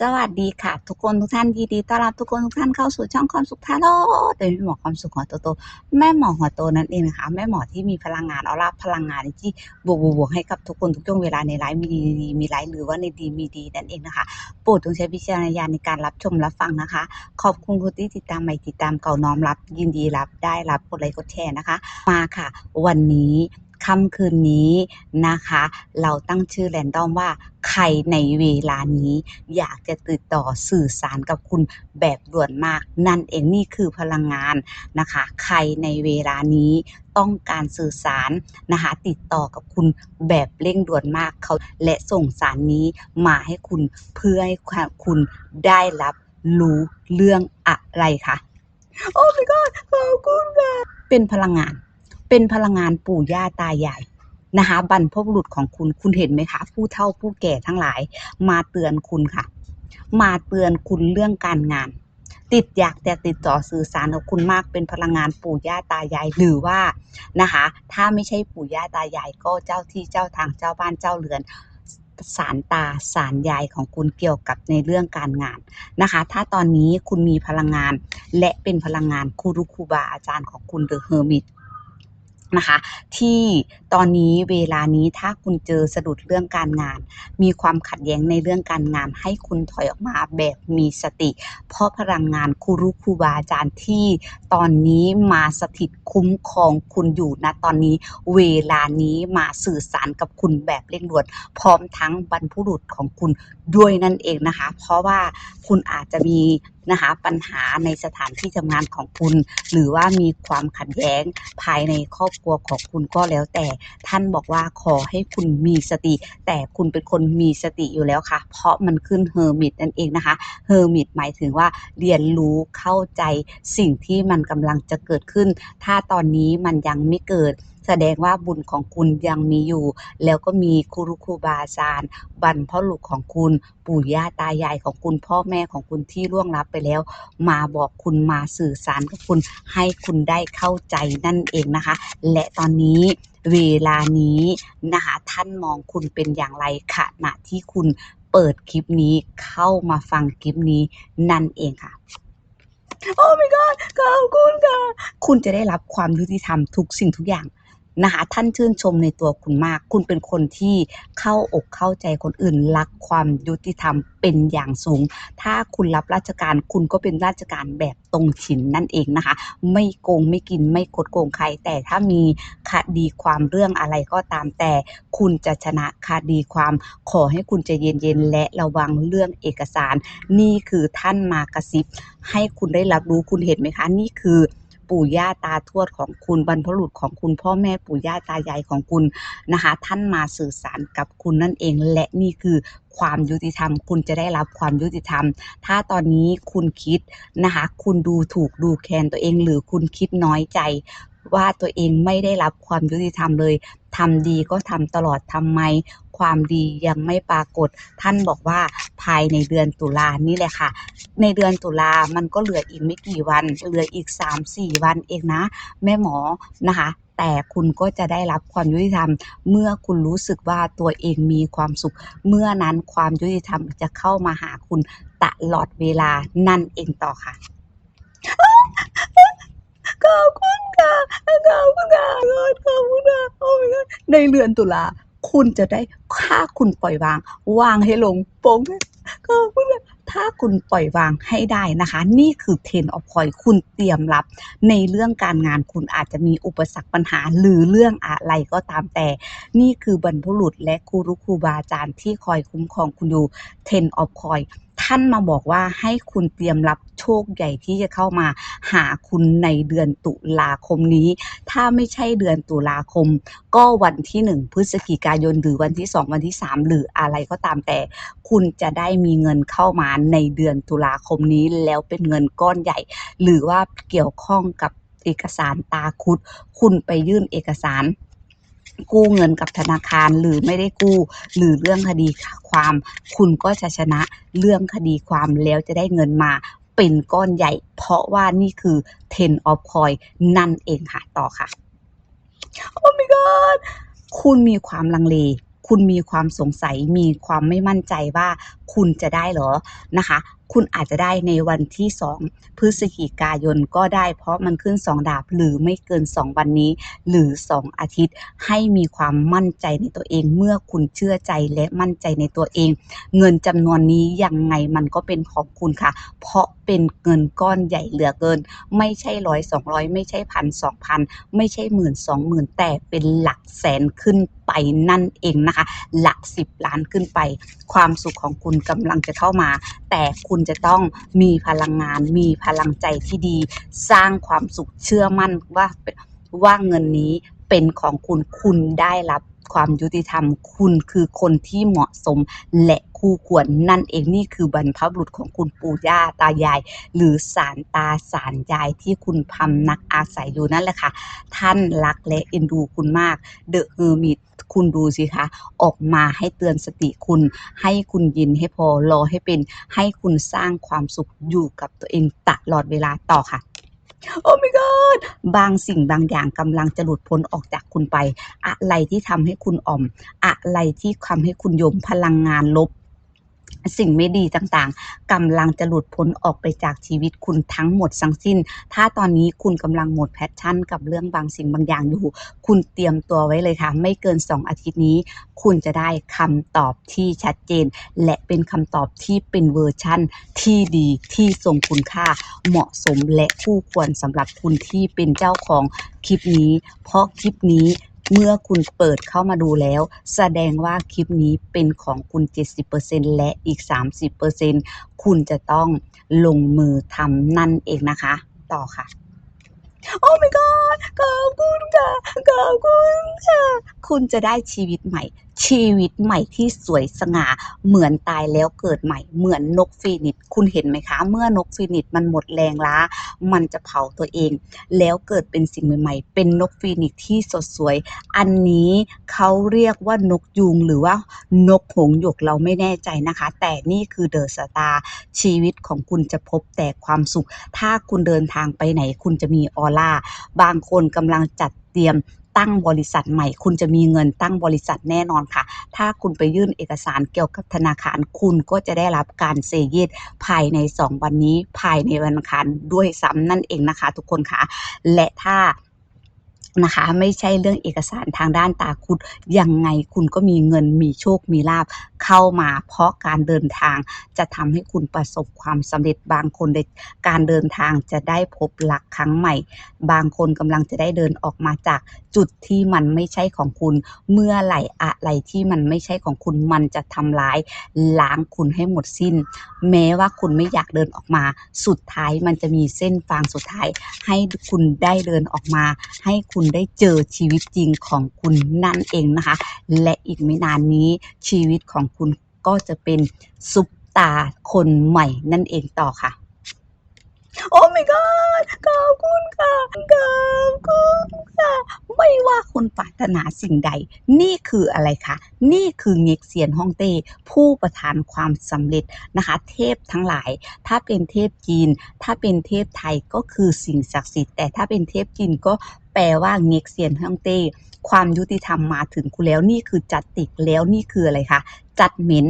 สวัสดีค่ะ ทุกคนทุกท่านยินดีต้อนรับทุกคนทุกท่านเข้าสู่ช่องความสุขทาโร่โดยแม่หมอความสุขหัวโตโตแม่หมอหัวโตนั่นเองนะคะแม่หมอที่มีพลังงานเอาล่ะพลังงานที่บวกบวกๆให้กับทุกคนทุกช่วงเวลาในไลฟ์มีดีดีมีไลฟ์หรือว่าในดีมีดีนั่นเองนะคะโปรดจงใช้วิจารณญาณในการรับชมรับฟังนะคะ ขอบคุณคุณที่ติดตามใหม่ติดตามเก่าน้อมรับ ยินดีรับได้รับกดไลค์กดแชร์นะคะ มาค่ะ วันนี้ ค่ำคืนนี้นะคะ เราตั้งชื่อแรนดอมว่าใครในเวลานี้ อยากจะติดต่อสื่อสารกับคุณแบบด่วนมาก นั่นเองนี่คือพลังงานนะคะ ใครในเวลานี้ต้องการสื่อสารนะคะติดต่อกับคุณแบบเร่งด่วนมากเขาและส่งสารนี้มาให้คุณเพื่อให้คุณได้รับรู้เรื่องอะไรคะโอ้ my god ขอบคุณค่ะเป็นพลังงาน เป็นพลังงานปู่ย่าตายายนะคะบรรพบุรุษของคุณคุณเห็นไหมคะ ผู้เฒ่าผู้แก่ทั้งหลาย มาเตือนคุณค่ะ มาเตือนคุณเรื่องการงาน ติดอยากแต่ติดต่อสื่อสารกับคุณมากเป็นพลังงานปู่ย่าตายายหรือว่านะคะ ถ้าไม่ใช่ปู่ย่าตายายก็เจ้าที่เจ้าทางเจ้าบ้านเจ้าเรือนสารตาสารยายของคุณเกี่ยวกับในเรื่องการงานนะคะ ถ้าตอนนี้คุณมีพลังงานและเป็นพลังงานครูรุครูบาอาจารย์ของคุณเดอะเฮอร์มิต นะคะ ที่ตอนนี้เวลานี้ถ้าคุณเจอสะดุดเรื่องการงาน มีความขัดแย้งในเรื่องการงาน ให้คุณถอยออกมาแบบมีสติ เพราะพลังงานครูรุครูบาอาจารย์ที่ตอนนี้มาสถิตคุ้มครองคุณอยู่ณตอนนี้เวลานี้มาสื่อสารกับคุณแบบเร่งด่วนพร้อมทั้งบรรพุรุษของคุณด้วยนั่นเองนะคะ เพราะว่าคุณอาจจะมี นะคะปัญหาในสถานที่ทำงานของคุณ หรือว่ามีความขัดแย้งภายในครอบครัวของคุณก็แล้วแต่ท่านบอกว่าขอให้คุณมีสติ แต่คุณเป็นคนมีสติอยู่แล้วค่ะ เพราะมันขึ้นเฮอร์มิตนั่นเองนะคะเฮอร์มิตหมายถึงว่าเรียนรู้เข้าใจสิ่งที่มันกำลังจะเกิดขึ้น ถ้าตอนนี้มันยังไม่เกิด แสดงว่าบุญของคุณยังมีอยู่ แล้วก็มีครูครูบาอาจารย์บรรพบุรุษของคุณ ปู่ย่าตายายของคุณพ่อแม่ของคุณที่ล่วงลับไปแล้ว มาบอกคุณมาสื่อสารกับคุณให้คุณได้เข้าใจนั่นเองนะคะ และตอนนี้เวลานี้นะคะท่านมองคุณเป็นอย่างไรขณะที่คุณเปิดคลิปนี้เข้ามาฟังคลิปนี้นั่นเองค่ะโอ้ my god ขอบคุณค่ะ คุณจะได้รับความยุติธรรมทุกสิ่งทุกอย่าง นะคะท่านชื่นชมในตัวคุณมาก คุณเป็นคนที่เข้าอกเข้าใจคนอื่นรักความยุติธรรมเป็นอย่างสูง ถ้าคุณรับราชการคุณก็เป็นราชการแบบตรงฉินนั่นเองนะคะ ไม่โกงไม่กินไม่กดโกงใคร แต่ถ้ามีคดีความเรื่องอะไรก็ตามแต่ คุณจะชนะคดีความขอให้คุณใจเย็นๆและระวังเรื่องเอกสาร นี่คือท่านมากระซิบ ให้คุณได้รับรู้คุณเห็นไหมคะ นี่คือ ปู่ย่าตาทวดของคุณบรรพบุรุษของคุณ พ่อแม่ปู่ย่าตายายของคุณนะคะ ท่านมาสื่อสารกับคุณนั่นเอง และนี่คือความยุติธรรม คุณจะได้รับความยุติธรรม ถ้าตอนนี้คุณคิดนะคะ คุณดูถูกดูแคลนตัวเอง หรือคุณคิดน้อยใจว่าตัวเองไม่ได้รับความยุติธรรมเลยทำดีก็ทำตลอดทำไม ความดียังไม่ปรากฏ ท่านบอกว่าภายในเดือนตุลานี่แหละค่ะ ในเดือนตุลามันก็เหลืออีกไม่กี่วัน เหลืออีก 3-4 วันเองนะ แม่หมอนะคะแต่คุณก็จะได้รับความยุติธรรม เมื่อคุณรู้สึกว่าตัวเองมีความสุข เมื่อนั้นความยุติธรรมจะเข้ามาหาคุณตลอดเวลานั่นเองต่อค่ะขอบคุณค่ะขอบคุณค่ะขอบคุณค่ะโอ้ my god ในเดือนตุลา คุณจะได้ถ้าคุณปล่อยวาง วางให้ลงโป่งก็ถ้าคุณปล่อยวางให้ได้นะคะ นี่คือเทนออฟคอยคุณเตรียมรับ ในเรื่องการงานคุณอาจจะมีอุปสรรคปัญหาหรือเรื่องอะไรก็ตามแต่ นี่คือบรรพุรุษและครูรุครูบาอาจารย์ที่คอยคุ้มครองคุณอยู่เทนออฟคอย ท่านมาบอกว่าให้คุณเตรียมรับโชคใหญ่ที่จะเข้ามาหาคุณในเดือนตุลาคมนี้ ถ้าไม่ใช่เดือนตุลาคม ก็วันที่ 1 พฤศจิกายน หรือวันที่ 2 วันที่ 3 หรืออะไรก็ตามแต่ คุณจะได้มีเงินเข้ามาในเดือนตุลาคมนี้ แล้วเป็นเงินก้อนใหญ่ หรือว่าเกี่ยวข้องกับเอกสารตาคุด คุณไปยื่นเอกสาร กู้เงินกับธนาคารหรือไม่ได้กู้หรือเรื่องคดีความ คุณก็จะชนะเรื่องคดีความแล้วจะได้เงินมาเป็นก้อนใหญ่ เพราะว่านี่คือ Ten of coin นั่นเองค่ะต่อค่ะ โอ้ my god คุณมีความลังเล คุณมีความสงสัยมีความไม่มั่นใจว่าคุณจะได้เหรอนะคะ คุณอาจจะได้ในวันที่ 2 พฤศจิกายนก็ได้ เพราะมันขึ้น 2 ดาบหรือไม่เกิน 2 วันนี้ หรือ 2 อาทิตย์ให้มีความมั่นใจในตัวเอง เมื่อคุณเชื่อใจและมั่นใจในตัวเอง เงินจำนวนนี้ยังไงมันก็เป็นของคุณค่ะ เพราะเป็นเงินก้อนใหญ่เหลือเกิน ไม่ใช่ร้อยสองร้อยไม่ใช่พันสองพันไม่ใช่หมื่นสองหมื่นแต่เป็นหลักแสนขึ้นไปนั่นเองนะคะ หลักสิบล้านขึ้นไป ความสุขของคุณกำลังจะเข้ามา แต่คุณจะต้องมีพลังงาน มีพลังใจที่ดี สร้างความสุขเชื่อมั่นว่าว่าเงินนี้เป็นของคุณคุณได้รับ ความยุติธรรม คุณคือคนที่เหมาะสมและคู่ควรนั่นเองนี่คือบรรพบุรุษของคุณปู่ย่าตายาย หรือสารตาสารยายที่คุณพำนักอาศัยอยู่นั่นแหละค่ะ ท่านรักและเอ็นดูคุณมากเดอะเฮอร์มิตคุณดูสิคะ ออกมาให้เตือนสติคุณ ให้คุณยินให้พอรอให้เป็น ให้คุณสร้างความสุขอยู่กับตัวเองตลอดเวลาต่อค่ะ โอ้ my god บางสิ่งบางอย่างกำลังจะหลุดพ้นออกจากคุณไป อะไรที่ทำให้คุณอ่อม อะไรที่ทำให้คุณยมพลังงานลบ สิ่งไม่ดีต่างๆกำลังจะหลุดพ้นออกไปจากชีวิตคุณทั้งหมดทั้งสิ้น ถ้าตอนนี้คุณกำลังหมดแพชชั่น กับเรื่องบางสิ่งบางอย่างอยู่ คุณเตรียมตัวไว้เลยค่ะ ไม่เกิน 2 อาทิตย์นี้ คุณจะได้คำตอบที่ชัดเจน และเป็นคำตอบที่เป็นเวอร์ชั่นที่ดีที่ทรงคุณค่าเหมาะสมและคู่ควรสำหรับคุณที่เป็นเจ้าของคลิปนี้ เพราะคลิปนี้ เมื่อคุณเปิดเข้ามาดูแล้ว แสดงว่าคลิปนี้เป็นของคุณ 70%และอีก 30%คุณจะต้องลงมือทำนั่นเองนะคะ ต่อค่ะ โอ้ my god ขอบคุณค่ะ ขอบคุณค่ะ คุณจะได้ชีวิตใหม่ ชีวิตใหม่ที่สวยสง่าเหมือนตายแล้วเกิดใหม่เหมือนนกฟีนิกซ์คุณเห็นไหมคะ เมื่อนกฟีนิกซ์มันหมดแรงล้า มันจะเผาตัวเอง แล้วเกิดเป็นสิ่งใหม่ๆ เป็นนกฟีนิกซ์ที่สดสวย อันนี้เขาเรียกว่านกยูงหรือว่านกหงหยกเราไม่แน่ใจนะคะ แต่นี่คือเดอะสตาร์ชีวิตของคุณจะพบแต่ความสุข ถ้าคุณเดินทางไปไหนคุณจะมีออร่าบางคนกำลังจัดเตรียม ตั้งบริษัทใหม่ คุณจะมีเงินตั้งบริษัทแน่นอนค่ะ ถ้าคุณไปยื่นเอกสารเกี่ยวกับธนาคาร คุณก็จะได้รับการเซเยตภายใน 2 วันนี้ ภายในวันอังคารด้วยซ้ำนั่นเองนะคะ ทุกคนค่ะ และถ้า นะคะ ไม่ใช่เรื่องเอกสารทางด้านตาคุดยังไงคุณก็มีเงินมีโชคมีลาบเข้ามาเพราะการเดินทางจะทำให้คุณประสบความสำเร็จบางคนในการเดินทางจะได้พบรักครั้งใหม่ บางคนกำลังจะได้เดินออกมาจากจุดที่มันไม่ใช่ของคุณ เมื่อไหร่อะไรที่มันไม่ใช่ของคุณมันจะทำร้ายล้างคุณให้หมดสิ้น แม้ว่าคุณไม่อยากเดินออกมา สุดท้ายมันจะมีเส้นฟางสุดท้าย ให้คุณได้เดินออกมา ให้คุณได้เจอชีวิตจริงของคุณนั่นเองนะคะ และอีกไม่นานนี้ชีวิตของคุณก็จะเป็นซุปตาคนใหม่นั่นเองต่อค่ะ โอ้ my god ขอบคุณค่ะขอบคุณค่ะ ไม่ว่าคุณปรารถนาสิ่งใด นี่คืออะไรคะนี่คือเง็กเซียนฮ่องเต้ผู้ประทานความสำเร็จนะคะ เทพทั้งหลาย ถ้าเป็นเทพจีน ถ้าเป็นเทพไทยก็คือสิ่งศักดิ์สิทธิ์แต่ถ้าเป็นเทพจีนก็ แปลว่าเง็กเซียนฮ่องเต้ความยุติธรรมมาถึงคุณแล้วนี่คือจัดติกแล้วนี่คืออะไรคะจัดเม้น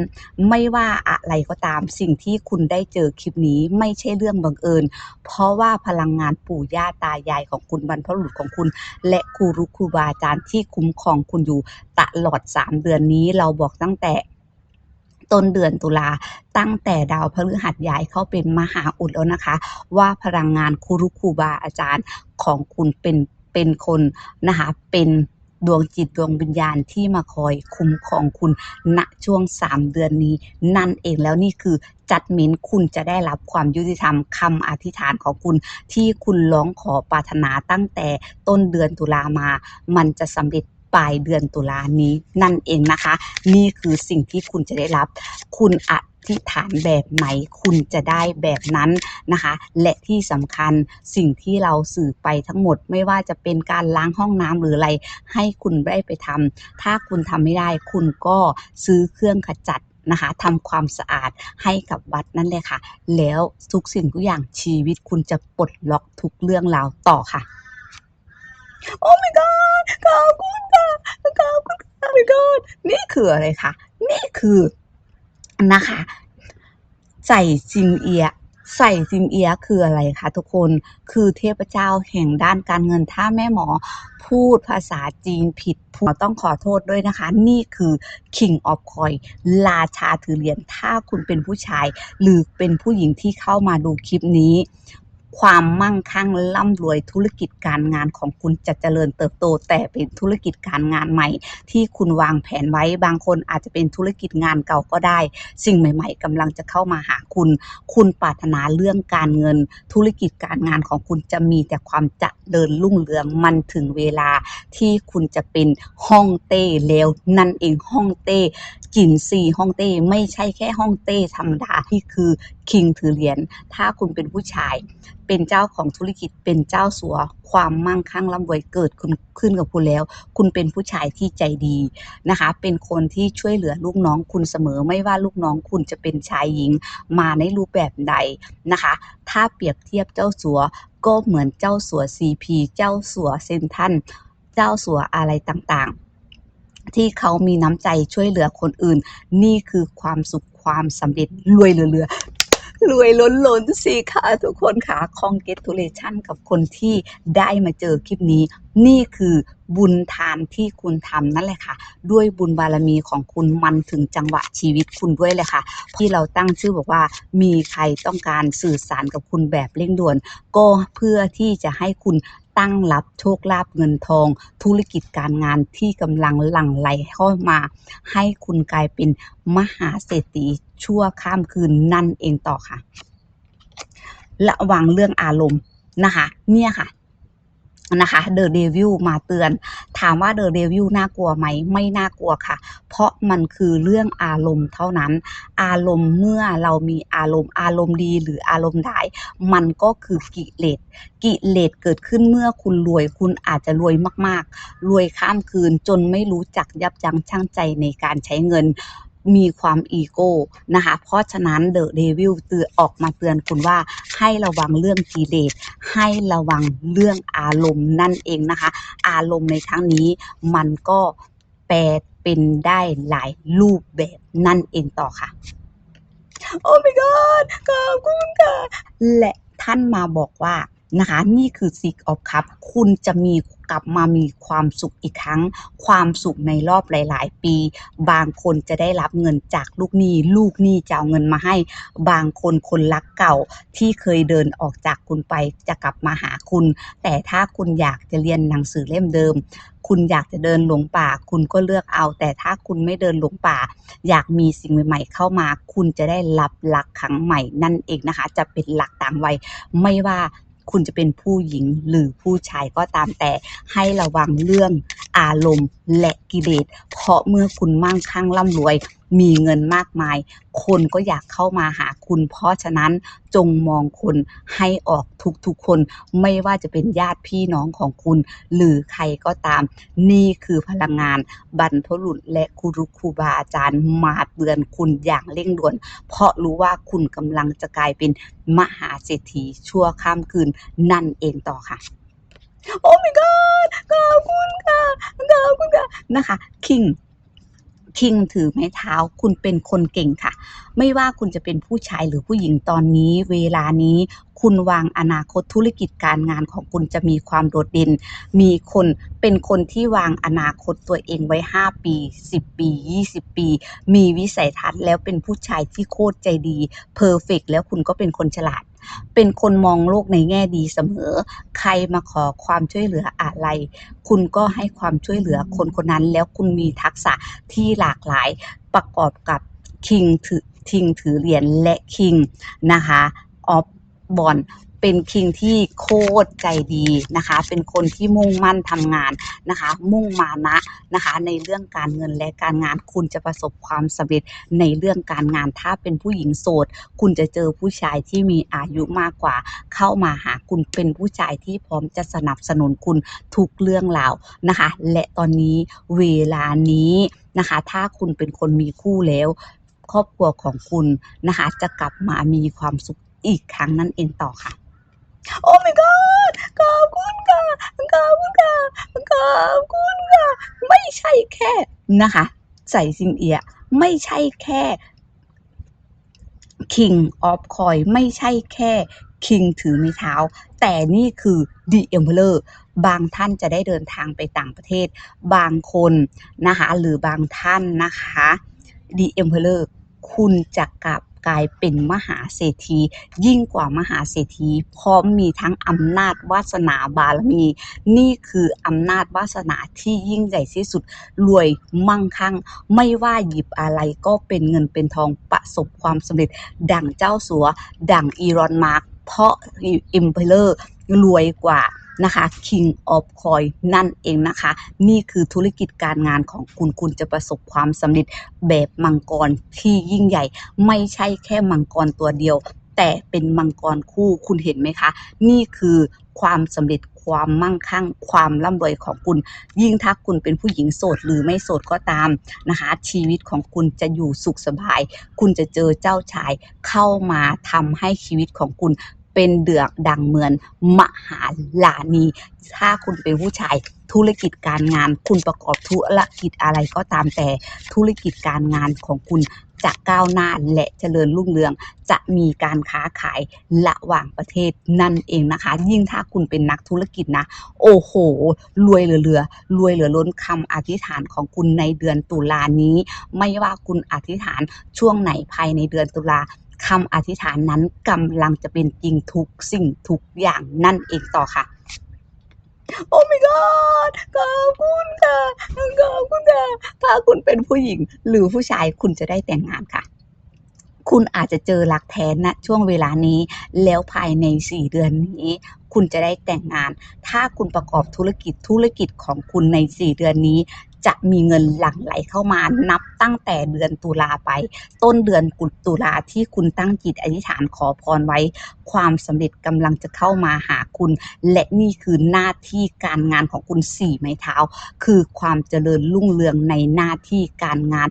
ไม่ว่าอะไรก็ตามสิ่งที่คุณได้เจอคลิปนี้ไม่ใช่เรื่องบังเอิญ เพราะว่าพลังงานปู่ย่าตายายของคุณบรรพบุรุษของคุณ และครูรุครูบาอาจารย์ที่คุ้มครองคุณอยู่ตลอด 3 เดือนนี้เราบอกตั้งแต่ต้นเดือนตุลาตั้งแต่ดาวพฤหัสย้ายเข้าเป็นมหาอุดแล้วนะคะ ว่าพลังงานครูรุครูบาอาจารย์ของคุณเป็น เป็นคนนะคะเป็นดวงจิตดวงวิญญาณที่มาคอยคุ้มครองคุณณช่วง 3 เดือนนี้ นั่นเองแล้วนี่คือจัดเม้นคุณจะได้รับความยุติธรรมคำอธิษฐานของคุณ ที่คุณร้องขอปรารถนาตั้งแต่ต้นเดือนตุลามา มันจะสำเร็จปลายเดือนตุลานี้นั่นเองนะคะ นี่คือสิ่งที่คุณจะได้รับ คุณอ ธิษฐานแบบไหนคุณจะได้แบบนั้นนะคะ และที่สำคัญสิ่งที่เราสื่อไปทั้งหมดไม่ว่าจะเป็นการล้างห้องน้ำหรืออะไร ให้คุณได้ไปทำถ้าคุณทำไม่ได้คุณก็ซื้อเครื่องขจัดนะคะทำความสะอาดให้กับวัดนั่นเลยค่ะ แล้วทุกสิ่งทุกอย่างชีวิตคุณจะปลดล็อกทุกเรื่องราวต่อค่ะ โอ้ my god ขอบคุณค่ะขอบคุณค่ะ my god นี่คืออะไรคะนี่คือ นะคะ ใส่ซิมเอียะใส่ซิมเอียะคืออะไรคะทุกคนคือเทพเจ้าแห่งด้านการเงินถ้าแม่หมอพูดภาษาจีนผิดผมต้องขอโทษด้วยนะคะ นี่คือ King of Coin ราชาถือเหรียญถ้าคุณเป็นผู้ชาย หรือเป็นผู้หญิงที่เข้ามาดูคลิปนี้ ความมั่งคั่งร่ำรวยธุรกิจการงานของคุณจะเจริญเติบโต แต่เป็นธุรกิจการงานใหม่ ที่คุณวางแผนไว้บางคนอาจจะเป็นธุรกิจงานเก่าก็ได้ สิ่งใหม่ ๆกำลังจะเข้ามาหาคุณ คุณปรารถนาเรื่องการเงิน ธุรกิจการงานของคุณจะมีแต่ความเจะเดินรุ่งเรืองมันถึงเวลาที่คุณจะเป็นห้องเต้แล้วนั่นเองห้องเต้กินซีห้องเต้ไม่ใช่แค่ห้องเต้ธรรมดาที่คือคิงถือเหรียญถ้าคุณเป็นผู้ชายเป็นเจ้าของธุรกิจเป็นเจ้าสัว ความมั่งคั่งร่ำรวยเกิดขึ้นขึ้นกับคุณแล้ว คุณเป็นผู้ชายที่ใจดีนะคะ เป็นคนที่ช่วยเหลือลูกน้องคุณเสมอไม่ว่าลูกน้องคุณจะเป็นชายหญิงมาในรูปแบบใดนะคะ ถ้าเปรียบเทียบเจ้าสัวก็เหมือนเจ้าสัว CP เจ้าสัวเซนทันเจ้าสัวอะไรต่างๆ ที่เขามีน้ำใจช่วยเหลือคนอื่น นี่คือความสุขความสำเร็จรวยเหลือๆ รวยล้นล้นๆสิค่ะทุกคนค่ะ congratulation กับคนที่ได้มาเจอคลิปนี้ นี่คือบุญทานที่คุณทำนั่นแหละค่ะ ด้วยบุญบารมีของคุณมันถึงจังหวะชีวิตคุณด้วยเลยค่ะ ที่เราตั้งชื่อบอกว่ามีใครต้องการสื่อสารกับคุณแบบเร่งด่วน ก็เพื่อที่จะให้คุณ ตั้งรับโชคลาภเงินทอง ธุรกิจการงานที่กำลังหลั่งไหลเข้ามา ให้คุณกลายเป็นมหาเศรษฐีชั่วข้ามคืนนั่นเองต่อค่ะ ระวังเรื่องอารมณ์นะคะ เนี่ยค่ะ นะคะเดอะเดวิลมาเตือน ถามว่าเดอะเดวิลน่ากลัวไหม ไม่น่ากลัวค่ะ เพราะมันคือเรื่องอารมณ์เท่านั้น อารมณ์เมื่อเรามีอารมณ์อารมณ์ดีหรืออารมณ์ร้าย มันก็คือกิเลสกิเลสเกิดขึ้นเมื่อคุณรวย คุณอาจจะรวยมากๆ รวยข้ามคืนจนไม่รู้จักยับยั้งชั่งใจในการใช้เงิน มีความอีโก้นะคะ เพราะฉะนั้นเดอะเดวิลเตือนออกมาเตือนคุณว่าให้ระวังเรื่องกิเลสให้ระวังเรื่องอารมณ์นั่นเองนะคะ อารมณ์ในครั้งนี้มันก็แปลเป็นได้หลายรูปแบบนั่นเองต่อค่ะ โอ้ my god ขอบคุณค่ะและท่านมาบอกว่า นะคะนี่คือ Six of Cup คุณจะมีกลับมามีความสุขอีกครั้ง ความสุขในรอบหลาย ๆ ปี บางคนจะได้รับเงินจากลูกหนี้ ลูกหนี้จะเอาเงินมาให้ บางคนคนรักเก่าที่เคยเดินออกจากคุณไปจะกลับมาหาคุณ แต่ถ้าคุณอยากจะเรียนหนังสือเล่มเดิม คุณอยากจะเดินหลงป่า คุณก็เลือกเอา แต่ถ้าคุณไม่เดินหลงป่า อยากมีสิ่งใหม่ ๆ เข้ามา คุณจะได้รับรักครั้งใหม่นั่นเองนะคะ จะเป็นหลักต่างวัยไม่ว่า คุณจะเป็นผู้หญิงหรือผู้ชายก็ตามแต่ให้ระวังเรื่องอารมณ์และกิเลสเพราะเมื่อคุณมั่งคั่งร่ำรวยมีเงินมากมาย คนก็อยากเข้ามาหาคุณ เพราะฉะนั้นจงมองคนให้ออกทุกๆคน ไม่ว่าจะเป็นญาติพี่น้องของคุณ หรือใครก็ตาม นี่คือพลังงานบรรพบุรุษและครูรุครูบาอาจารย์มาเตือนคุณอย่างเร่งด่วน เพราะรู้ว่าคุณกำลังจะกลายเป็นมหาเศรษฐีชั่วข้ามคืนนั่นเองต่อค่ะโอ้ my god ขอบคุณค่ะ ขอบคุณค่ะ นะคะ คิง คิงถือไม้เท้าคุณเป็นคนเก่งค่ะ ไม่ว่าคุณจะเป็นผู้ชายหรือผู้หญิงตอนนี้ เวลานี้คุณวางอนาคตธุรกิจการงานของคุณจะมีความโดดเด่น มีคนเป็นคนที่วางอนาคตตัวเองไว้ 5 ปี 10 ปี 20 ปี มีวิสัยทัศน์แล้วเป็นผู้ชายที่โคตรใจดีเพอร์เฟกแล้วคุณก็เป็นคนฉลาด เป็นคนมองโลกในแง่ดีเสมอ ใครมาขอความช่วยเหลืออะไร คุณก็ให้ความช่วยเหลือคนคนนั้น แล้วคุณมีทักษะที่หลากหลายประกอบกับคิงถือทิงถือเหรียญและคิงนะคะออฟบอล เป็นคิงที่โคตรใจดีนะคะ เป็นคนที่มุ่งมั่นทำงานนะคะ มุ่งมานะนะคะ ในเรื่องการเงินและการงานคุณจะประสบความสำเร็จในเรื่องการงานถ้าเป็นผู้หญิงโสด คุณจะเจอผู้ชายที่มีอายุมากกว่า เข้ามาหาคุณเป็นผู้ชายที่พร้อมจะสนับสนุนคุณทุกเรื่องราวนะคะ และตอนนี้เวลานี้นะคะ ถ้าคุณเป็นคนมีคู่แล้ว ครอบครัวของคุณนะคะ จะกลับมามีความสุขอีกครั้งนั่นเองต่อค่ะ โอ้ my god ขอบคุณค่ะขอบคุณค่ะขอบคุณค่ะไม่ใช่แค่นะคะ ใส่ซิงเอียไม่ใช่แค่ King of Coin ไม่ใช่แค่ King ถือไม้เท้า แต่นี่คือ The Emperor บางท่านจะได้เดินทางไปต่างประเทศ บางคนนะคะ หรือบางท่านนะคะ The Emperor คุณจะกลับ กลายเป็นมหาเศรษฐี ยิ่งกว่ามหาเศรษฐีพร้อมมีทั้งอำนาจวาสนาบารมี นี่คืออำนาจวาสนาที่ยิ่งใหญ่ที่สุดรวยมั่งคั่ง ไม่ว่าหยิบอะไรก็เป็นเงินเป็นทองประสบความสำเร็จ ดั่งเจ้าสัว ดั่งอีรอนมาร์กเพราะอิมเพลอร์รวยกว่า นะคะ King of Coin นั่นเองนะคะ นี่คือธุรกิจการงานของคุณคุณจะประสบความสำเร็จแบบมังกรที่ยิ่งใหญ่ ไม่ใช่แค่มังกรตัวเดียว แต่เป็นมังกรคู่คุณเห็นไหมคะ นี่คือความสำเร็จความมั่งคั่ง ความร่ำรวยของคุณ ยิ่งถ้าคุณเป็นผู้หญิงโสดหรือไม่โสดก็ตามนะคะ ชีวิตของคุณจะอยู่สุขสบาย คุณจะเจอเจ้าชายเข้ามาทำให้ชีวิตของคุณ เป็นเดือกดังเหมือนมหาลานี ถ้าคุณเป็นผู้ชายธุรกิจการงาน คุณประกอบธุรกิจอะไรก็ตามแต่ธุรกิจการงานของคุณจะก้าวหน้าและเจริญรุ่งเรือง จะมีการค้าขายระหว่างประเทศนั่นเองนะคะ ยิ่งถ้าคุณเป็นนักธุรกิจนะ โอ้โห รวยเหลือเรือรวยเหลือล้นคำอธิษฐานของคุณในเดือนตุลานี้ ไม่ว่าคุณอธิษฐานช่วงไหนภายในเดือนตุลา คำอธิษฐานนั้นกำลังจะเป็นจริงทุกสิ่งทุกอย่างนั่นเองต่อค่ะ โอ้ my god ขอบคุณค่ะขอบคุณค่ะถ้าคุณเป็นผู้หญิงหรือผู้ชายคุณจะได้แต่งงานค่ะคุณอาจจะเจอรักแท้ณช่วงเวลานี้ แล้วภายใน4เดือนนี้ คุณจะได้แต่งงาน ถ้าคุณประกอบธุรกิจธุรกิจของคุณใน4เดือนนี้จะมีเงินหลั่งไหลเข้ามานับตั้งแต่เดือนตุลาไป ต้นเดือนกุตุลาที่คุณตั้งจิตอธิษฐานขอพรไว้ ความสำเร็จกำลังจะเข้ามาหาคุณ และนี่คือหน้าที่การงานของคุณสี่ไม้เท้า คือความเจริญรุ่งเรืองในหน้าที่การงาน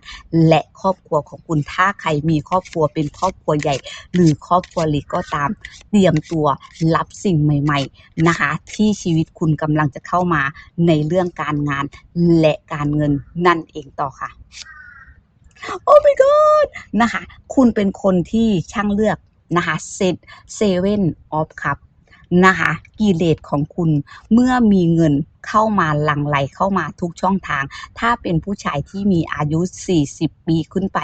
และครอบครัวของคุณถ้าใครมีครอบครัวเป็นครอบครัวใหญ่ หรือครอบครัวเล็กก็ตาม เตรียมตัวรับสิ่งใหม่ ๆ นะคะ ที่ชีวิตคุณกำลังจะเข้ามาในเรื่องการงานและการเงินนั่นเองต่อค่ะ โอ้ my god นะคะ คุณเป็นคนที่ช่างเลือกนะคะเซตเซเว่นออฟคัพนะคะกิเลสของคุณเมื่อมีเงิน เข้ามาหลั่งไหลเข้ามาทุกช่องทาง ถ้าเป็นผู้ชายที่มีอายุ 40 ปีขึ้นไป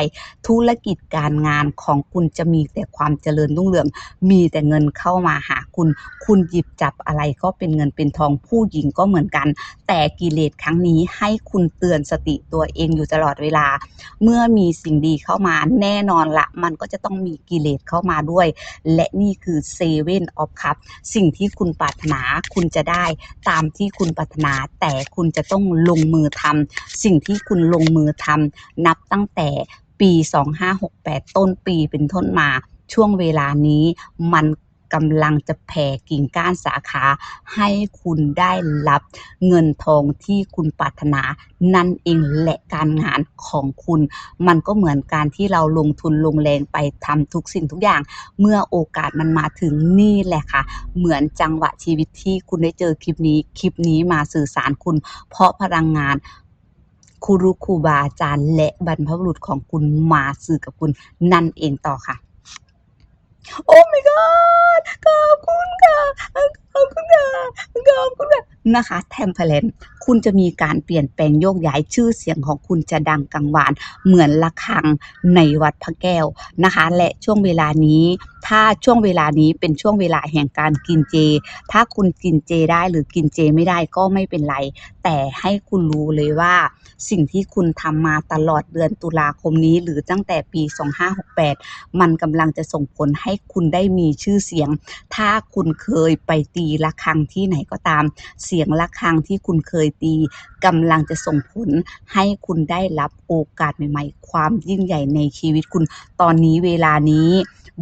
ธุรกิจการงานของคุณจะมีแต่ความเจริญรุ่งเรือง มีแต่เงินเข้ามาหาคุณ คุณหยิบจับอะไรก็เป็นเงินเป็นทองผู้หญิงก็เหมือนกัน แต่กิเลสครั้งนี้ให้คุณเตือนสติตัวเองอยู่ตลอดเวลา เมื่อมีสิ่งดีเข้ามาแน่นอนละ มันก็จะต้องมีกิเลสเข้ามาด้วย และนี่คือเซเว่นออฟคัพสิ่งที่คุณปรารถนาคุณจะได้ตามที่คุณปรารถนา แต่คุณจะต้องลงมือทำสิ่งที่คุณลงมือทำนับตั้งแต่ปี 2568 ต้นปีเป็นต้นมาช่วงเวลานี้มัน กำลังจะแผ่กิ่งก้านสาขาให้คุณได้รับเงินทองที่คุณปรารถนา นั่นเองและการงานของคุณ มันก็เหมือนการที่เราลงทุนลงแรงไปทำทุกสิ่งทุกอย่าง เมื่อโอกาสมันมาถึงนี่แหละค่ะ เหมือนจังหวะชีวิตที่คุณได้เจอคลิปนี้ คลิปนี้มาสื่อสารคุณ เพราะพลังงานครูรุครูบาอาจารย์ และบรรพบุรุษของคุณมาสื่อกับคุณนั่นเองต่อค่ะ โอ้ my god ขอบคุณค่ะขอบคุณค่ะขอบคุณค่ะนะคะแทมเพลนคุณจะมีการเปลี่ยนแปลงโยกย้ายชื่อเสียงของคุณจะดังกังวาน เหมือนระฆังในวัดพระแก้วนะคะ และช่วงเวลานี้ ถ้าช่วงเวลานี้เป็นช่วงเวลาแห่งการกินเจ ถ้าคุณกินเจได้หรือกินเจไม่ได้ก็ไม่เป็นไร แต่ให้คุณรู้เลยว่าสิ่งที่คุณทำมาตลอดเดือนตุลาคมนี้ หรือตั้งแต่ปี 2568 มันกำลังจะส่งผลให้คุณได้มีชื่อเสียง ถ้าคุณเคยไปตีระฆังที่ไหนก็ตาม เสียงระฆังที่คุณเคยตีกำลังจะส่งผลให้คุณได้รับโอกาสใหม่ ๆ ความยิ่งใหญ่ในชีวิตคุณ ตอนนี้เวลานี้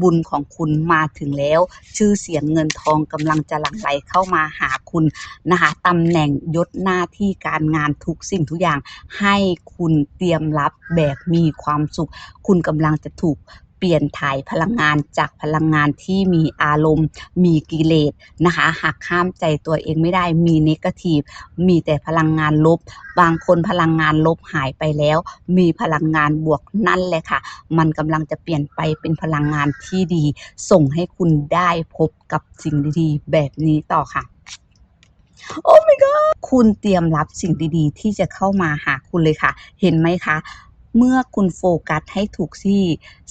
บุญของคุณมาถึงแล้ว ชื่อเสียงเงินทองกำลังจะหลั่งไหลเข้ามาหาคุณนะคะตำแหน่งยศหน้าที่การงานทุกสิ่งทุกอย่าง ให้คุณเตรียมรับแบบมีความสุข คุณกำลังจะถูก เปลี่ยนถ่ายพลังงานจากพลังงานที่มีอารมณ์ มีกิเลสนะคะหักห้ามใจตัวเองไม่ได้มีเกทีฟมีแต่พลังงานลบ บางคนพลังงานลบหายไปแล้ว มีพลังงานบวกนั่นแหละค่ะ มันกำลังจะเปลี่ยนไปเป็นพลังงานที่ดี ส่งให้คุณได้พบกับสิ่งดีๆ แบบนี้ต่อค่ะโอ้ my god คุณเตรียมรับสิ่งดีๆ ที่จะเข้ามาหาคุณเลยค่ะ เห็นไหมคะ เมื่อคุณโฟกัสให้ถูกที่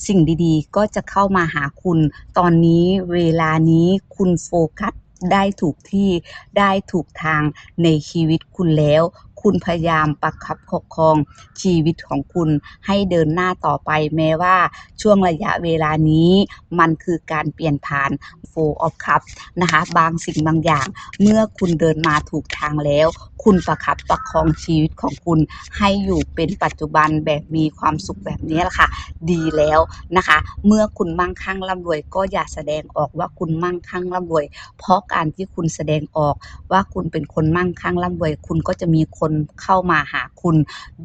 สิ่งดีๆ ก็จะเข้ามาหาคุณ ตอนนี้เวลานี้คุณโฟกัสได้ถูกที่ได้ถูกทางในชีวิตคุณแล้ว คุณพยายามประคับประคองชีวิตของคุณให้เดินหน้าต่อไปแม้ว่าช่วงระยะเวลานี้มันคือการเปลี่ยนผ่าน Four of Cups นะคะบางสิ่งบางอย่าง เมื่อคุณเดินมาถูกทางแล้ว คุณประคับประคองชีวิตของคุณให้อยู่เป็นปัจจุบันแบบมีความสุขแบบนี้แหละค่ะ ดีแล้วนะคะ เมื่อคุณมั่งคั่งร่ำรวย ก็อย่าแสดงออกว่าคุณมั่งคั่งร่ำรวย เพราะการที่คุณแสดงออกว่าคุณเป็นคนมั่งคั่งร่ำรวย คุณก็จะมีคนเข้ามาหาคุณ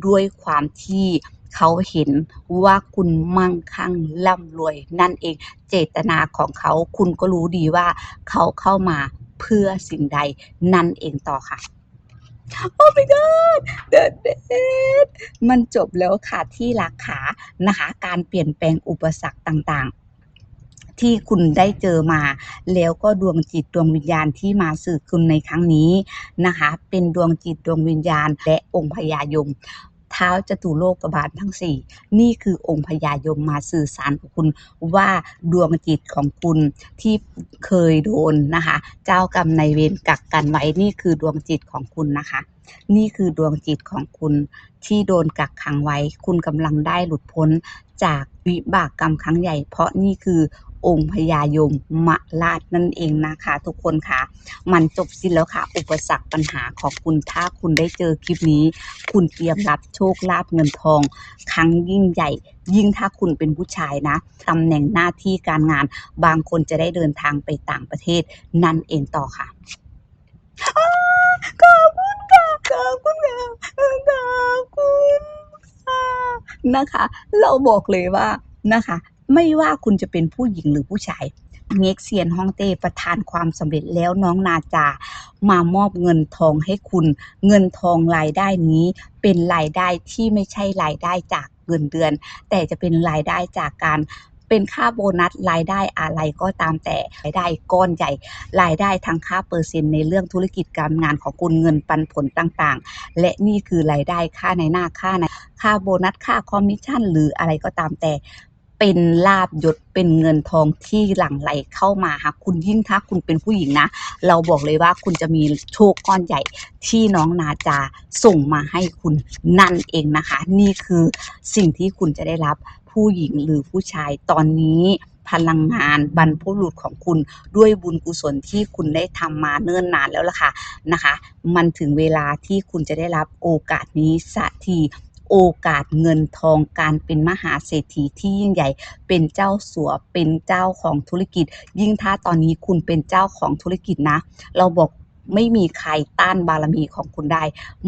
ด้วยความที่เขาเห็นว่าคุณมั่งคั่งร่ำรวย นั่นเองเจตนาของเขาคุณก็รู้ดีว่าเขาเข้ามาเพื่อสิ่งใดนั่นเองต่อค่ะโอ้ my god the best มันจบแล้วค่ะที่ราคานะคะ การเปลี่ยนแปลงอุปสรรคต่างๆ ที่คุณได้เจอมา แล้วก็ดวงจิตดวงวิญญาณที่มาสื่อคุณในครั้งนี้นะคะ เป็นดวงจิตดวงวิญญาณ และองค์พญายมเท้าจตุโลกบาลทั้ง 4 นี่คือองค์พญายมมาสื่อสารกับคุณว่าดวงจิตของคุณที่เคยโดนนะคะ เจ้ากรรมในเวรกักกันไว้นี่คือดวงจิตของคุณนะคะ นี่คือดวงจิตของคุณที่โดนกักขังไว้ คุณกำลังได้หลุดพ้นจากวิบากกรรมครั้งใหญ่ เพราะนี่คือ องค์พญายมมะราชนั่นเองนะคะ ทุกคนค่ะ มันจบสิ้นแล้วค่ะ อุปสรรคปัญหาของคุณถ้าคุณได้เจอคลิปนี้ คุณเตรียมรับโชคลาภเงินทอง ครั้งยิ่งใหญ่ ยิ่งถ้าคุณเป็นผู้ชายนะตำแหน่งหน้าที่การงาน บางคนจะได้เดินทางไปต่างประเทศนั่นเองต่อค่ะอขอบคุณค่ะขอบคุณค่ะขอบคุณค่ะนะคะ เราบอกเลยว่านะคะ ไม่ว่าคุณจะเป็นผู้หญิงหรือผู้ชายเง็กเซียนฮ่องเต้ประทานความสำเร็จแล้วน้องนาจามามอบเงินทองให้คุณ เงินทองรายได้นี้เป็นรายได้ที่ไม่ใช่รายได้จากเงินเดือน แต่จะเป็นรายได้จากการเป็นค่าโบนัสรายได้อะไรก็ตามแต่รายได้ก้อนใหญ่รายได้ทั้งค่าเปอร์เซ็นต์ในเรื่องธุรกิจการงานของคุณเงินปันผลต่างๆ และนี่คือรายได้ค่าในหน้าค่าในค่าโบนัสค่าคอมมิชชั่นหรืออะไรก็ตามแต่ เป็นลาบยศเป็นเงินทองที่หลั่งไหลเข้ามาหาคุณยิ่งถ้าคุณเป็นผู้หญิงนะ เราบอกเลยว่าคุณจะมีโชคก้อนใหญ่ที่น้องนาจาส่งมาให้คุณนั่นเองนะคะ นี่คือสิ่งที่คุณจะได้รับผู้หญิงหรือผู้ชายตอนนี้พลังงานบรรพุรุษของคุณด้วยบุญกุศลที่คุณได้ทำมาเนิ่นนานแล้วล่ะค่ะนะคะ มันถึงเวลาที่คุณจะได้รับโอกาสนี้สักที โอกาสเงินทองการเป็นมหาเศรษฐีที่ยิ่งใหญ่ เป็นเจ้าสัวเป็นเจ้าของธุรกิจ ยิ่งถ้าตอนนี้คุณเป็นเจ้าของธุรกิจนะ เราบอกไม่มีใครต้านบารมีของคุณได้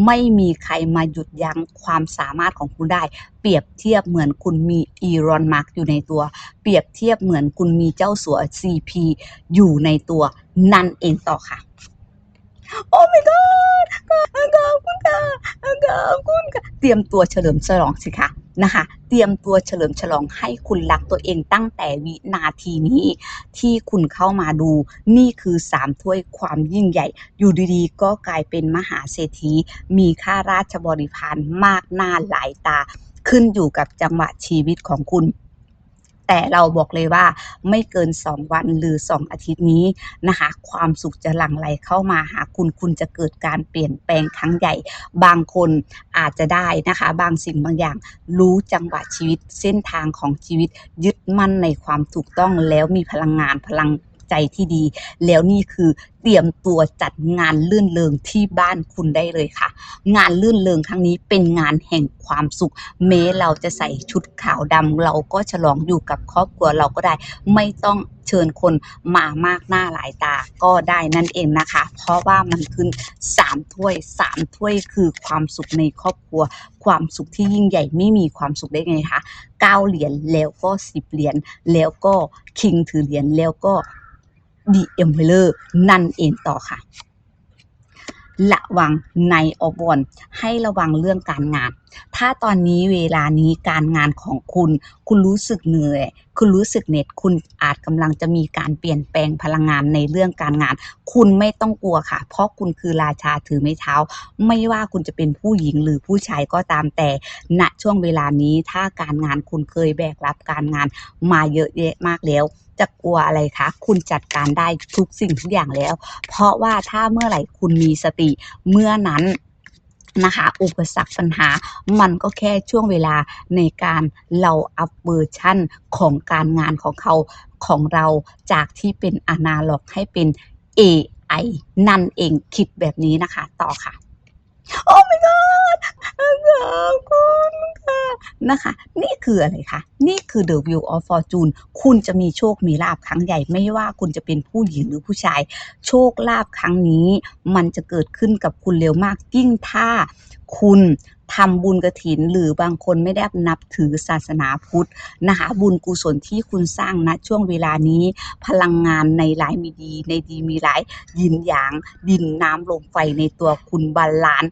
ไม่มีใครมาหยุดยั้งความสามารถของคุณได้ เปรียบเทียบเหมือนคุณมีอีรอนมาร์กอยู่ในตัว เปรียบเทียบเหมือนคุณมีเจ้าสัว CP อยู่ในตัวนั่นเองต่อค่ะ โอ้ my god ขอบคุณค่ะขอบคุณค่ะเตรียมตัวเฉลิมฉลองสิคะนะคะ เตรียมตัวเฉลิมฉลองให้คุณรักตัวเองตั้งแต่วินาทีนี้ ที่คุณเข้ามาดู นี่คือสามถ้วยความยิ่งใหญ่ อยู่ดีๆ ก็กลายเป็นมหาเศรษฐี มีข้าราชบริพารมากหน้าหลายตา ขึ้นอยู่กับจังหวะชีวิตของคุณ แต่เราบอกเลยว่าไม่เกิน 2 วันหรือ 2 อาทิตย์นี้นะคะ ความสุขจะหลั่งไหลเข้ามาหาคุณคุณจะเกิดการเปลี่ยนแปลงครั้งใหญ่ บางคนอาจจะได้นะคะ บางสิ่งบางอย่างรู้จังหวะชีวิตเส้นทางของชีวิตยึดมั่นในความถูกต้องแล้วมีพลังงานพลัง ใจที่ดี แล้วนี่คือเตรียมตัวจัดงานลื่นเริงที่บ้านคุณได้เลยค่ะ งานลื่นเริงครั้งนี้เป็นงานแห่งความสุขแม้เราจะใส่ชุดขาวดำเราก็ฉลองอยู่กับครอบครัวเราก็ได้ ไม่ต้องเชิญคนมามากหน้าหลายตาก็ได้นั่นเองนะคะ เพราะว่ามันคือสามถ้วยสามถ้วยคือความสุขในครอบครัว ความสุขที่ยิ่งใหญ่ไม่มีความสุขได้ไงคะเก้าเหรียญแล้วก็สิบเหรียญแล้วก็คิงถือเหรียญแล้วก็ ดีเอ็มเพลอร์นั่นเองต่อค่ะ ระวังในอบอนให้ระวังเรื่องการงาน ถ้าตอนนี้เวลานี้การงานของคุณ คุณรู้สึกเหนื่อย คุณรู้สึกเหน็ด คุณอาจกำลังจะมีการเปลี่ยนแปลงพลังงานในเรื่องการงาน คุณไม่ต้องกลัวค่ะ เพราะคุณคือราชาถือไม้เท้า ไม่ว่าคุณจะเป็นผู้หญิงหรือผู้ชายก็ตามแต่ ณ ช่วงเวลานี้ถ้าการงานคุณเคยแบกรับการงานมาเยอะแยะมากแล้ว จะกลัวอะไรคะ คุณจัดการได้ทุกสิ่งทุกอย่างแล้ว เพราะว่าถ้าเมื่อไหร่คุณมีสติเมื่อนั้นนะคะอุปสรรคปัญหา มันก็แค่ช่วงเวลาในการเราอัพเวอร์ชันของการงานของเขาของเราจากที่เป็นอนาล็อกให้เป็น AI นั่นเองคิดแบบนี้นะคะ ต่อค่ะ โอ้ my god ขอบคุณค่ะนะคะ นี่คืออะไรคะ นี่คือ The View of Fortune คุณจะมีโชคมีลาบครั้งใหญ่ ไม่ว่าคุณจะเป็นผู้หญิงหรือผู้ชาย โชคลาบครั้งนี้ มันจะเกิดขึ้นกับคุณเร็วมากยิ่งถ้าคุณ ทำบุญกระถิน หรือบางคนไม่ได้นับถือศาสนาพุทธนะคะบุญกุศลที่คุณสร้างณช่วงเวลานี้ พลังงานในหลายมีดี ในดีมีหลายยินหยางดินน้ำลมไฟในตัวคุณบาลาน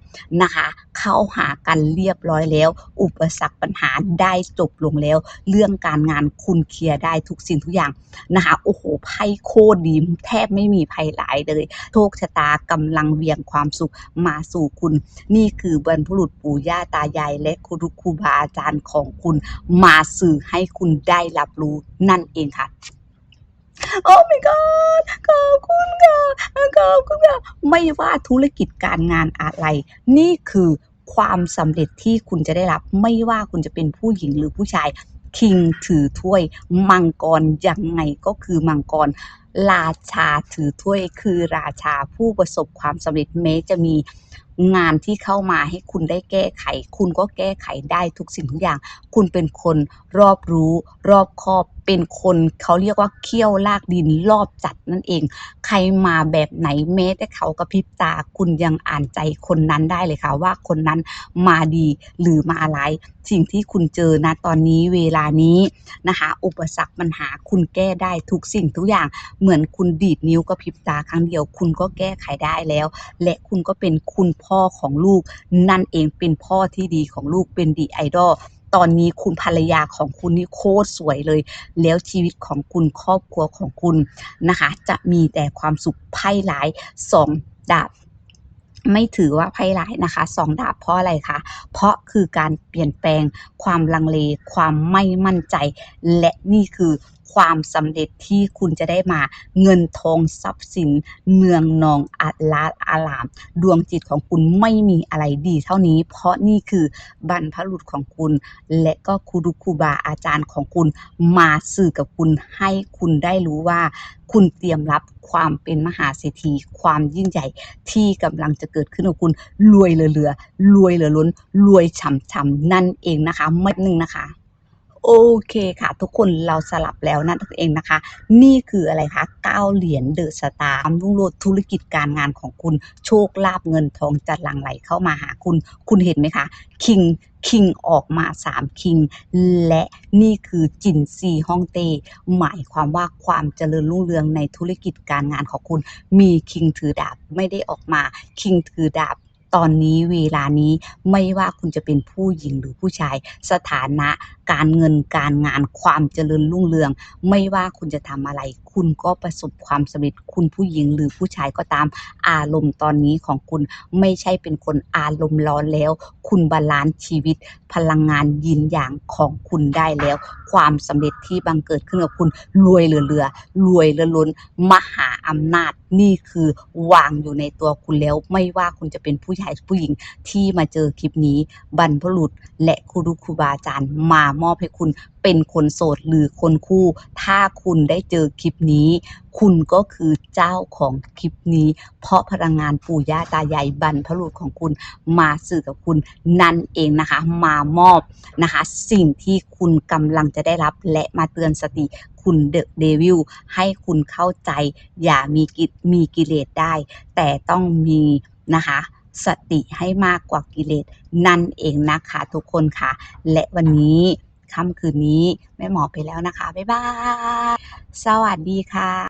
นะคะ เข้าหากันเรียบร้อยแล้ว อุปสรรคปัญหาได้จบลงแล้ว เรื่องการงานคุณเคลียร์ได้ทุกสิ่งทุกอย่างนะคะโอ้โหไพ่โคตรดีแทบไม่มีภัยหลายเลย โชคชะตากำลังเวียงความสุขมาสู่คุณ นี่คือบรรพบุรุษปู่ย่าตายายและครูครูบาอาจารย์ของคุณมาสื่อให้คุณได้รับรู้นั่นเองค่ะโอ้ my god ขอบคุณค่ะขอบคุณค่ะไม่ว่าธุรกิจการงานอะไร นี่คือ ความสำเร็จที่คุณจะได้รับ ไม่ว่าคุณจะเป็นผู้หญิงหรือผู้ชายคิงถือถ้วย มังกรยังไงก็คือมังกร ราชาถือถ้วยคือราชาผู้ประสบความสำเร็จแม้จะมีงานที่เข้ามาให้คุณได้แก้ไข คุณก็แก้ไขได้ทุกสิ่งทุกอย่าง คุณเป็นคนรอบรู้ รอบคอบ เป็นคนเขาเรียกว่าเขี้ยวลากดินรอบจัดนั่นเอง ใครมาแบบไหนแม้แต่เขากระพริบตาคุณยังอ่านใจคนนั้นได้เลยค่ะ ว่าคนนั้นมาดีหรือมาร้ายสิ่งที่คุณเจอนะตอนนี้เวลานี้นะคะ อุปสรรคปัญหาคุณแก้ได้ทุกสิ่งทุกอย่างเหมือนคุณดีดนิ้วกระพริบตาครั้งเดียว คุณก็แก้ไขได้แล้ว และคุณก็เป็นคุณพ่อของลูก นั่นเองเป็นพ่อที่ดีของลูกเป็นดีไอดอล ตอนนี้คุณภรรยาของคุณนี่โคตรสวยเลย แล้วชีวิตของคุณครอบครัวของคุณนะคะ จะมีแต่ความสุขไพ่หลายสองดาบไม่ถือว่าไพ่ร้ายนะคะสองดาบเพราะอะไรคะ เพราะคือการเปลี่ยนแปลงความลังเล ความไม่มั่นใจ และนี่คือ ความสำเร็จที่คุณจะได้มาเงินทองทรัพย์สินเนืองนองอาลาอาราม ดวงจิตของคุณไม่มีอะไรดีเท่านี้ เพราะนี่คือบรรพบุรุษของคุณ และก็ครูครูบาอาจารย์ของคุณมาสื่อกับคุณให้คุณได้รู้ว่า คุณเตรียมรับความเป็นมหาเศรษฐีความยิ่งใหญ่ที่กำลังจะเกิดขึ้นกับคุณรวยเหลือๆรวยเหลือล้นรวยฉ่ำๆนั่นเองนะคะไม่หนึ่งนะคะ โอเคค่ะ ทุกคนเราสลับแล้วนั่นเองนะคะ นี่คืออะไรคะก้าเหรียญเดอะสตาร์รุ่งโรจน์ธุรกิจการงานของคุณ โชคลาภเงินทองจะหลั่งไหลเข้ามาหาคุณ คุณเห็นไหมคะคิงคิงออกมาสามคิงและนี่คือจินซีฮ่องเต้หมายความว่าความเจริญรุ่งเรืองในธุรกิจการงานของคุณ มีคิงถือดาบไม่ได้ออกมาคิงถือดาบตอนนี้เวลานี้ไม่ว่าคุณจะเป็นผู้หญิงหรือผู้ชาย สถานะการเงินการงานความเจริญรุ่งเรือง ไม่ว่าคุณจะทำอะไร คุณก็ประสบความสำเร็จคุณผู้หญิงหรือผู้ชายก็ตามอารมณ์ตอนนี้ของคุณไม่ใช่เป็นคนอารมณ์ร้อนแล้ว คุณบาลานซ์ชีวิต พลังงานยินอย่างของคุณได้แล้ว ความสำเร็จที่บังเกิดขึ้นกับคุณรวยเหลือๆรวยเหลือล้น มหาอำนาจนี่คือวางอยู่ในตัวคุณแล้ว ไม่ว่าคุณจะเป็นผู้ชายผู้หญิงที่มาเจอคลิปนี้บรรพบุรุษและครูครูบาอาจารย์มาามอบให้คุณเป็นคนโสดหรือคนคู่ ถ้าคุณได้เจอคลิปนี้ คุณก็คือเจ้าของคลิปนี้ เพราะพลังงานปู่ย่าตายายบรรพบุรุษของคุณมาสื่อกับคุณนั่นเองนะคะ มามอบนะคะ สิ่งที่คุณกำลังจะได้รับและมาเตือนสติคุณเดอะเดวิลให้คุณเข้าใจ อย่ามีกิมีกิเลสได้ แต่ต้องมีนะคะ สติให้มากกว่ากิเลสนั่นเองนะคะทุกคนค่ะ และวันนี้ค่ำคืนนี้แม่หมอไปแล้วนะคะ บ๊ายบาย สวัสดีค่ะ